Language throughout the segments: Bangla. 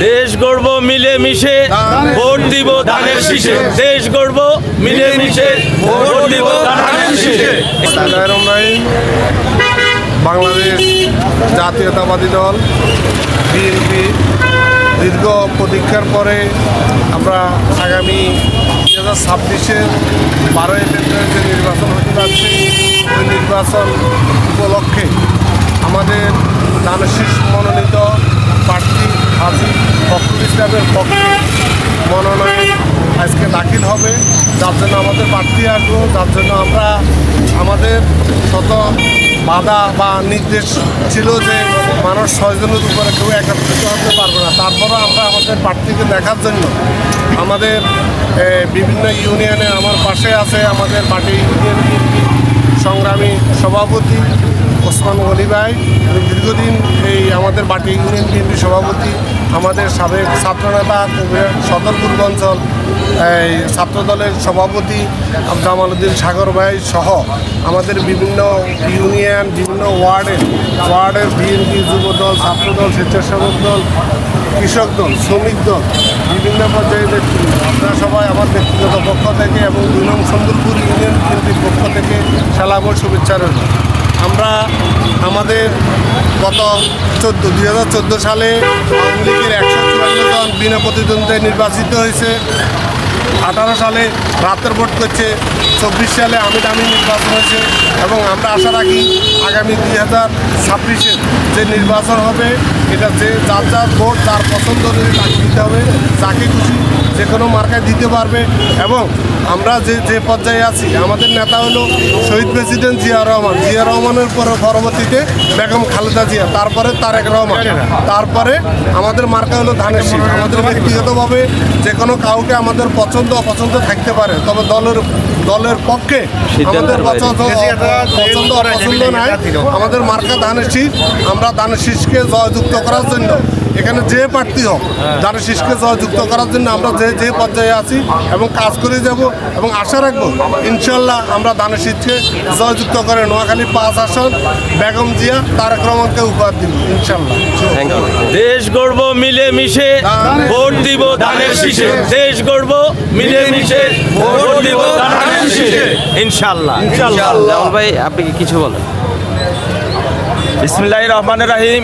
দেশ গড়ব মিলে মিশে ভোট দিব ধানের শীষে। দেশ গড়ব মিলে মিশে ভোট দিব ধানের শীষে। বাংলাদেশ জাতীয়তাবাদী দল বিএনপি দীর্ঘ প্রতীক্ষার পরে আমরা আগামী দুই হাজার ছাব্বিশের বারোই এপ্রিলের যে নির্বাচন হতে যাচ্ছে ওই নির্বাচন উপলক্ষে আমাদের দানশীষ মনোনীত প্রার্থী হাজি ফখরুল ইসলামের পক্ষে মনোনয়ন আজকে দাখিল হবে। যার জন্য আমাদের প্রার্থী আসব যার জন্য আমরা আমাদের শত বাধা বা নির্দেশ ছিল যে মানুষ ছয়জনের উপরে কেউ একত্রিত হতে পারবে না। তারপরও আমরা আমাদের প্রার্থীকে দেখার জন্য আমাদের বিভিন্ন ইউনিয়নে আমার পাশে আছে আমাদের পার্টি ইউনিয়ন সংগ্রামী সভাপতি ওসমান গলি ভাই দীর্ঘদিন এই আমাদের বাটি ইউনিয়ন বিএনপি সভাপতি, আমাদের সাবেক ছাত্রনেতা সদর পূর্বাঞ্চল, এই ছাত্রদলের সভাপতি জামাল উদ্দিন সাগর ভাই সহ আমাদের বিভিন্ন ইউনিয়ন, বিভিন্ন ওয়ার্ডের ওয়ার্ডের বিএনপি যুবদল, ছাত্রদল, স্বেচ্ছাসেবক দল, কৃষক দল, শ্রমিক দল, বিভিন্ন পর্যায়ে আপনারা সবাই আমার ব্যক্তিগত পক্ষ থেকে এবং দুই নং সুন্দরপুর ইউনিয়ন বিএনপির পক্ষ থেকে সালাম ও শুভেচ্ছা রইল। আমরা আমাদের গত চোদ্দ, দুই হাজার চোদ্দ সালে আওয়ামী লীগের একশো চুয়ান্ন জন বিনা প্রতিদ্বন্দ্বিতায় নির্বাচিত হয়েছে। আঠারো সালে রাতের ভোট করছে, চব্বিশ সালে আমি নির্বাচন হয়েছে এবং আমরা আশা রাখি আগামী দুই হাজার ছাব্বিশে যে নির্বাচন হবে, এটা যে যার যার ভোট, যার পছন্দ অনুযায়ী তাকে দিতে হবে, যাকে খুশি যে কোনো মার্কায় দিতে পারবে এবং আমরা যে যে পর্যায়ে আছি আমাদের নেতা হলো শহীদ প্রেসিডেন্ট জিয়া রহমান। জিয়া রহমানের পরে পরবর্তীতে বেগম খালেদা জিয়া তারপরে তারেক রহমান। তারপরে আমাদের মার্কা হলো ধানের শীষ আমাদের ব্যক্তিগতভাবে যে কোনো কাউকে আমাদের পছন্দ অপছন্দ থাকতে পারে তবে দলের দলের পক্ষে আমাদের পছন্দ পছন্দ অপছন্দ নাই। আমাদের মার্কা ধানের শীষ আমরা ধানের শীষকে জয়যুক্ত করার জন্য এখানে যে প্রার্থী হোক ধানের শীষকে জয়যুক্ত করার জন্য আমরা যে যে পর্যায়ে আছি এবং কাজ করে যাব এবং আশা রাখব ইনশাল্লাহ আমরা ধানের শীষকে জয়যুক্ত করে নোয়াখালী পাঁচ আসন বেগম জিয়া তারেক রহমানকে উপহার দিব ইনশাল্লাহ। থ্যাংক দেশ গড়ব মিলে মিশে ভোট দিব ধানের শীষে। দেশ গড়ব মিলে মিশে ভোট দিব ধানের শীষে। ইনশাল্লাহ। জামাল ভাই আপনি কি কিছু বলেন? বিসমিল্লাহ রহমান রাহিম।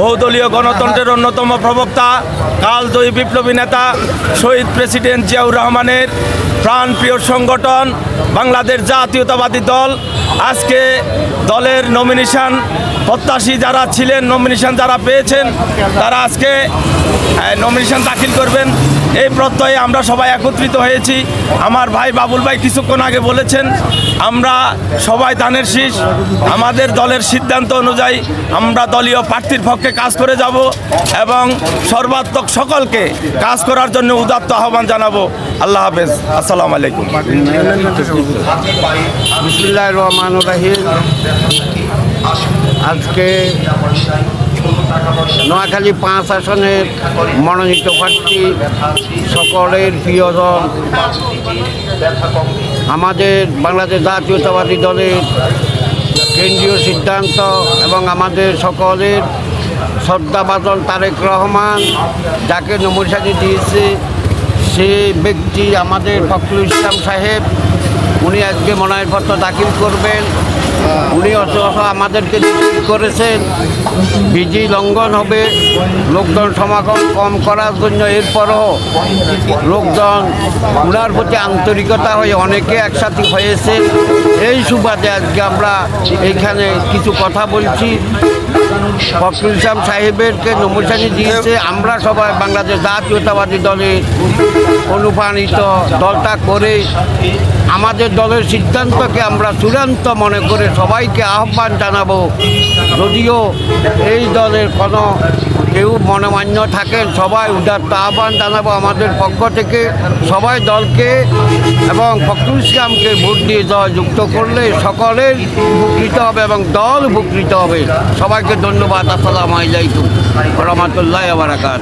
বহুদলীয় গণতন্ত্রের অন্যতম প্রবক্তা, কালজয়ী বিপ্লবী নেতা, শহীদ প্রেসিডেন্ট জিয়াউর রহমানের প্রাণপ্রিয় সংগঠন, বাংলাদেশ জাতীয়তাবাদী দল। আজকে দলের নমিনেশন প্রত্যাশী যারা ছিলেন নমিনেশন যারা পেয়েছেন, তারা আজকে নমিনেশন দাখিল করবেন। এই প্রত্যয়ে আমরা সবাই একত্রিত হয়েছি। আমার ভাই বাবুল ভাই কিছুক্ষণ আগে বলেছেন, আমরা সবাই দানের শীষ, আমাদের দলের সিদ্ধান্ত অনুযায়ী আমরা দলীয় প্রার্থীর পক্ষে কাজ করে যাব এবং সর্বাত্মক সকলকে কাজ করার জন্য উদাত্ত আহ্বান জানাব। আল্লাহ হাফেজ। আসসালাম আলাইকুম। রহমান রাহিম। আজকে নোয়াখালী পাঁচ আসনের মনোনীত প্রার্থী সকলের প্রিয়জন। আমাদের বাংলাদেশ জাতীয়তাবাদী দলের কেন্দ্রীয় সিদ্ধান্ত এবং আমাদের সকলের শ্রদ্ধাবাদন তারেক রহমান, যাকে নমুসানি দিয়েছে, সে ব্যক্তি আমাদের ফখরুল ইসলাম সাহেব, উনি আজকে মনোনয়নপত্র দাখিল করবেন। উনি অত আমাদেরকে করেছেন। বিধি লঙ্ঘন হবে, লোকজন সমাগম কম করার জন্য এরপরও লোকজন উনার প্রতি আন্তরিকতা হয়ে অনেকে একসাথে হয়েছে। এই সুবাদে আজকে আমরা এইখানে কিছু কথা বলছি। ফখরুল ইসলাম সাহেবেরকে নমুসানি দিয়েছে। আমরা সবাই বাংলাদেশ জাতীয়তাবাদী দলে অনুপ্রাণিত দলটা করে আমাদের দলের সিদ্ধান্তকে আমরা চূড়ান্ত মনে করে সবাইকে আহ্বান জানাব। যদিও এই দলের কোনো কেউ মনোমান্য থাকেন সবাই উদার আহ্বান জানাব আমাদের পক্ষ থেকে। সবাই দলকে এবং ফখরুল ইসলামকে ভোট দিয়ে দল যুক্ত করলে সকলের উপকৃত হবে এবং দল উপকৃত হবে। সবাইকে ধন্যবাদ, আসসালাম আলাইকুম, রহমতুল্লাহ বারাকাত